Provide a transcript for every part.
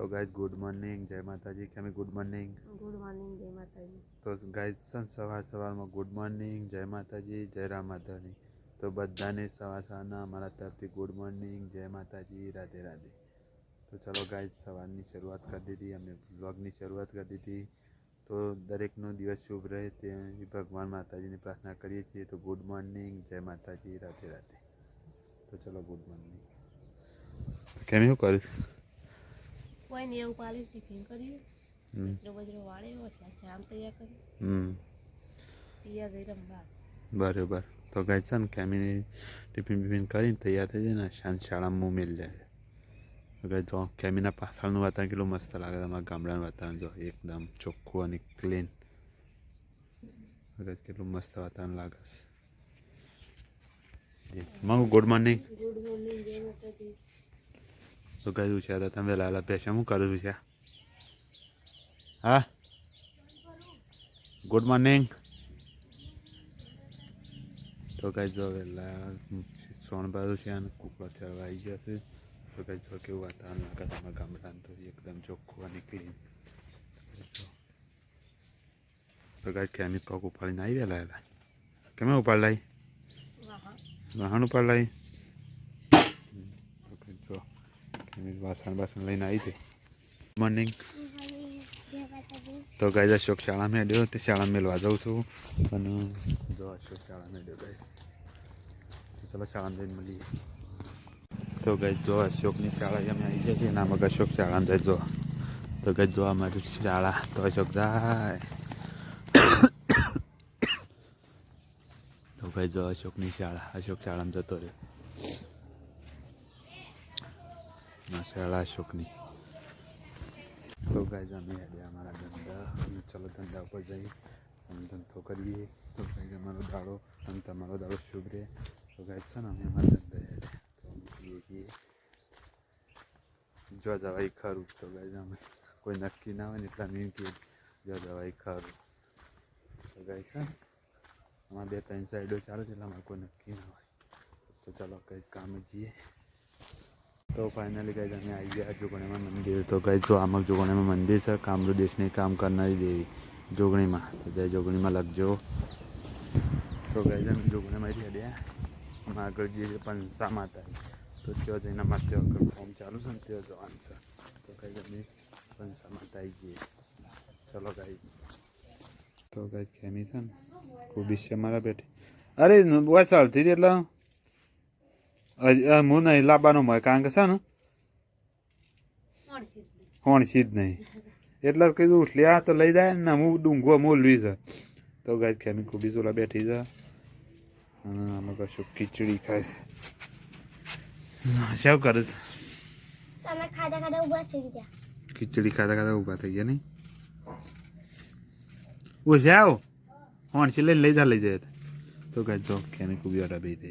તો guys good morning જય માતાજી કેમી ગુડ મોર્નિંગ ગુડ મોર્નિંગ જય માતાજી તો ગાઈઝ સન સવાર સવારમાં ગુડ મોર્નિંગ જય માતાજી જય રામ માતાજી તો બધાને સવાર સવારના અમારા તરફથી ગુડ મોર્નિંગ જય માતાજી રાધે રાધે તો ચલો ગાઈઝ સવારની શરૂઆત કરી દીધી અમે બ્લોગની શરૂઆત કરી દીધી તો દરેકનો દિવસ શુભ રહે તે ભગવાન માતાજીની પ્રાર્થના કરીએ છીએ તો ગુડ મોર્નિંગ જય માતાજી રાધે રાધે તો ચલો ગુડ મોર્નિંગ કેમ એવું કર્યું કોઈ ને એવું પાલી ટિફિન કર્યું બજરો બજરો વાળ્યો એટલે જામ તૈયાર કર્યું પિયા જઈ રમવા બરાબર. તો ગાય છે ને કેમીની ટિફિન બિફિન કરીને તૈયાર થઈ જાય ને શાંત શાળામાં મેળ જાય ગાય જો કેમીના પાછળનું વાતાવરણ કેટલું મસ્ત લાગે તમારા ગામડાનું વાતાવરણ જો એકદમ ચોખ્ખું અને ક્લીન કેટલું મસ્ત વાતાવરણ લાગે છે. મંગુ ગુડ મોર્નિંગ ગુડ મોર્નિંગ જય માતાજી તો કહ્યું છે તો તમે લાલા પેશા હું કર્યું છે? હા? ગુડ મોર્નિંગ તો કઈ જો વહેલા સોણ બાજુ છે અને કુકડો ચડવા આવી ગયા છે. તો કઈ જો કેવું વાતાવરણ લાગે તમારા ગામડાનું તો એકદમ ચોખ્ખું અને ક્લીન તો કઈ ઉપાડીને આવી વહેલા કેમ ઉપાડ લાવી વાહ વાહન ઉપાડ લાવી તો કઈ જો કેમિક વાસણ બાસણ લઈને આવી હતી મોર્નિંગ તો ગાય અશોક શાળામાં મેળ્યો તે શાળા મેળવા જાઉં છું અને જો અશોક શાળામાં મેળ્યો ગાઈસ તો ચલો શાળામાં જઈને મળીએ તો ગાય જો અશોકની શાળા અમે આવી ગયા છીએ નામક અશોક શાળા જાય જો તો ગાય જોવા અમારી શાળા તો અશોક જાય તો ગાય જો અશોકની શાળા અશોક શાળામાં જતો રહ્યો ના શાળા અશોકની. તો ગાઈઝ અમે હેડ્યા અમારા ધંધા. અને ચલો ધંધા ઉપર જઈએ. અને ધંધો કરીએ. તો ગાઈઝ અમારો દાડો અને તમારો દાડો શુભ રહે તો ગાઈઝ છે ને, અમે અમારા ધંધા હેડ્યા. તો અમે જઈએ છીએ. જો જવાય ખરું. તો ગાઈઝ અમે કોઈ નક્કી ના હોય ને એટલે અમે કહીએ જો જવાય ખરું. તો ગાઈઝ છે અમારા બે ત્રણ સાઈડો ચાલે છે, એટલે અમારે કોઈ નક્કી ના હોય. તો ચાલો કંઈ કામે જઈએ. તો ફાઇનલી ગાઈઝ અમે આવી ગયા જોગણીમાં મંદિર. તો ગાઈઝ જો આમાં જોગણીમાં મંદિર છે કામરૂ દેશની કામ કરનારી દેવી, જોગણીમાં. તો જય જોગણીમાં લખજો. તો ગાઈઝ અમે જોગણીમાંથી હેડ્યા આમાં આગળ જે પંસા માતા તો ત્યાં જઈને માથે આગળ ફોર્મ ચાલુ છે ને ત્યાં જવાનું છે તો ગાઈઝ અમે પંસા માતા આવી જઈએ? ચલો ગાઈઝ તો ગાઈઝ ખેમી છે ને? ખૂબ છે મારા બેટી અરે ચાલતી હતી એટલે? હું નહીં લાવવાનો મળે કારણ કે છે ને હોણસી જ નહીં. એટલે કીધું ઉઠલી આ તો લઈ જાય ને હું ડુંગો મોલવી છે. તો ગાય ખેમી ખૂબ ચોલા બેઠી છે અને આમાં કશું ખીચડી ખાય છે. શું કરે છે? તમે ખાધા ખાધા ઊભા થઈ ગયા. ખીચડી ખાતા ખાતા ઊભા થઈ ગયા નહીં? ઓછે આવો હોણસી લઈને લઈ જા લઈ જાય તો ગાય જો ખેમી કુબી વાળા બે દે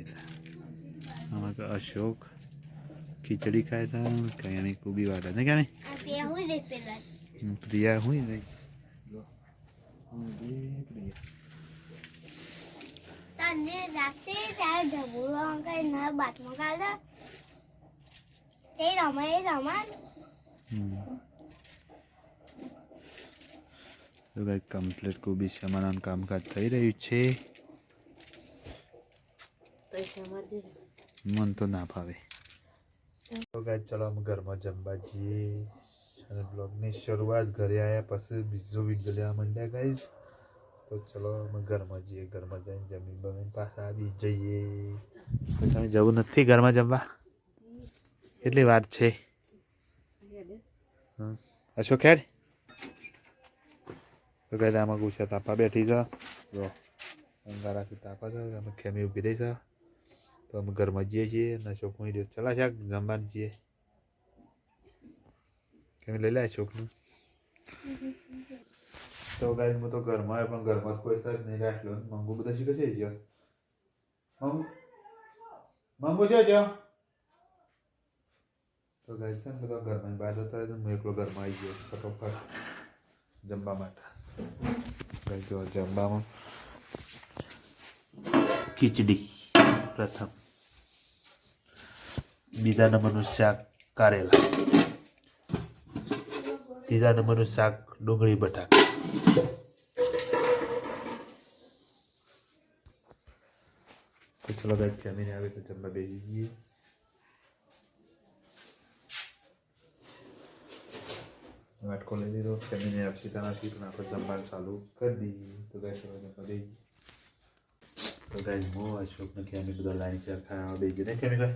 છે તો અશોક ખીચડી ખાય હતા કયાની કુબી વાળા ને ક્યાં આ બે હું દે પેલા. પ્રિયા હું નહીં પ્રિયા તને રાતે તારે ઢબુરો અંકલ ના બાટમાં કાઢા તે રમે એ રમા. તો કંઈક કમ્પ્લીટ કુબી સમારાનું કામકાજ થઈ રહ્યું છે પૈસા માં મન તો ના ભાવે તો ગાય ચલો અમે ઘરમાં જમવા જઈએ. અને બ્લોગની શરૂઆત ઘરે આવ્યા પછી બીજો વીડિયો લેવા માંડ્યા ગાઈઝ તો ચલો અમે ઘરમાં જઈએ. ઘરમાં જઈને જમી બમીને પાછા આવી જઈએ. તમે જવું નથી ઘરમાં જમવા? કેટલી વાર છે. અશોક હેડ. તો કહે આમાં ગુસ્સા તાપા બેઠી છો જો, અંગારાથી તાપા છો અમે ખેમી ઊભી રહી છે તો અમે ઘરમાં જઈએ છીએ અને હું રહ્યો. ચલા શાક, જમવાનું છીએ કેમ લઈ લે અશોકનું તો ગાય હું તો ઘરમાં પણ ઘરમાં કોઈ સર નહીં રાખલો. મંગુ બધા શીખે છે ગયો મંગુ? મંગુ છે જો તો ગાય છે ને, બધા ઘરમાં બહાર જતા રહે હું એકલો ઘરમાં આવી ગયો, ફટોફટ જમવા માટે. જો જમવામાં ખીચડી. પ્રથમ. બીજા નંબરનું શાક કારેલા. ત્રીજા નંબરનું શાક ડુંગળી બટાકા. તો ચલો ગાઈસ જમીને આવે તો જમવા બેસી જઈએ. વાટકો લઈ લીધો. જમીને અક્ષિતાનાથી પણ આપણે જમવાનું ચાલુ કરી દઈએ. તો હવે જમવા બેસી તો ગાઈ હું અશોક ને કેમી બધા લાઈન છે ખાવા બેસી ને કેમી ગાય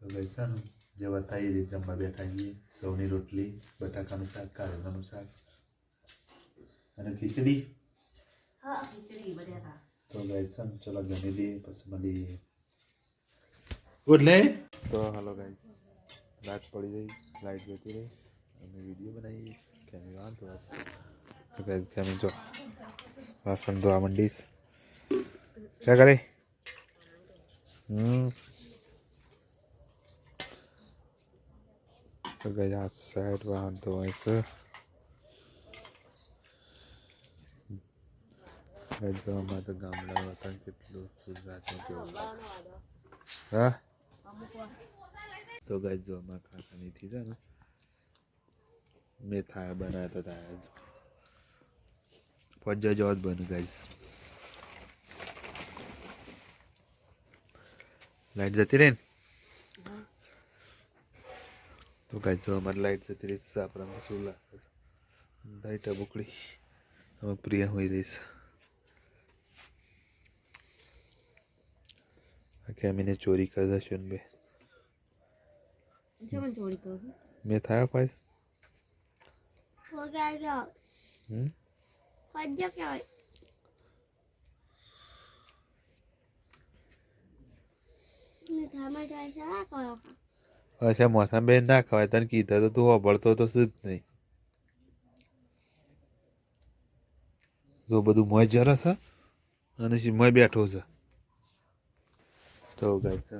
તો ગાઈ છે ને જેવા થાય એ જમવા બેઠા છીએ સૌની રોટલી બટાકાનું શાક કારેલાનું શાક અને ખીચડી તો ગાઈ છે ને ચલો જમી લઈએ પછી મળીએ ગુડ લે તો હાલો ગાઈ રાત પડી ગઈ લાઈટ જતી રહી અમે વીડિયો બનાવીએ કેમી વાંધો તો ગાઈસ કેમી જો વાસણ ધોવા મંડીશ સગડી હમ તો ગયા સાઈડ વાંધો હશે ગામમાં તો ગામડા હતા કેટલું ગુજરાતનું કેવું હા તો ગાય જો અમારા કાકાની થી છે ને મેં થાય બનાવ્યા હતા ફજ્જા જેવા જ બન્યું ગાઈશ લાઈટ જતી રહી ને? તો કાંઈ જો અમારી લાઈટ જતી રહી છે આપણામાં શું લાગે લાઈટ બુકડી. અમે પ્રિયા હોઈ રહીશ કે અમીને ચોરી કરતા દઈશું બે. મેં થાય પાસ હમ ફજ્જો કહેવાય મીઠામાં ટ્રાય સરા કરો અચ્છા મોસમ બેન ના ખવાય, તને કીધા તો તું વાપરતો તો શું જ નહીં. જો બધું મોજ જરા છે, અને મોય બેઠો છે. તો ગાય છે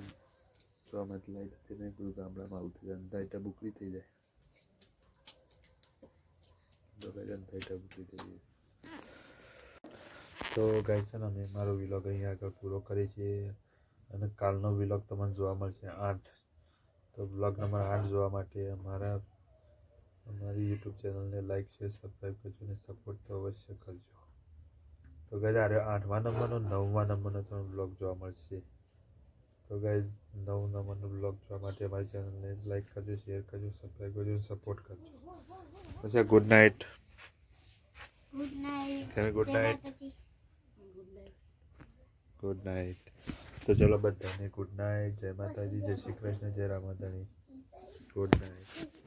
તો અમે લાઈટ હતી ને, બધું ગામડામાં આવું થઈ જાય અંધાઈટા બુકડી થઈ જાય. તો ગાય લાઈટ બુકડી થઈ જાય. તો ગાય છે ને, અમે મારો વિલોગ અહીંયા આગળ પૂરો કરીએ છીએ. અને કાલનો વિલોગ તમને જોવા મળશે આઠ. તો બ્લોગ નંબર આઠ જોવા માટે અમારા અમારી યુટ્યુબ ચેનલને લાઈક શેર સબસ્ક્રાઈબ કરજો અને સપોર્ટ તો અવશ્ય કરજો. તો ગાય અરે આઠમા નંબરનો નવમા નંબરનો તમને બ્લોગ જોવા મળશે. તો ગાય નવ નંબરનો બ્લોગ જોવા માટે અમારી ચેનલને લાઈક કરજો શેર કરજો સબસ્ક્રાઈબ કરજો સપોર્ટ કરજો. પછી good night good night good night good night તો ચલો બધાને ગુડ નાઇટ જય માતાજી જય શ્રી કૃષ્ણ જય રામાધાની ગુડ નાઇટ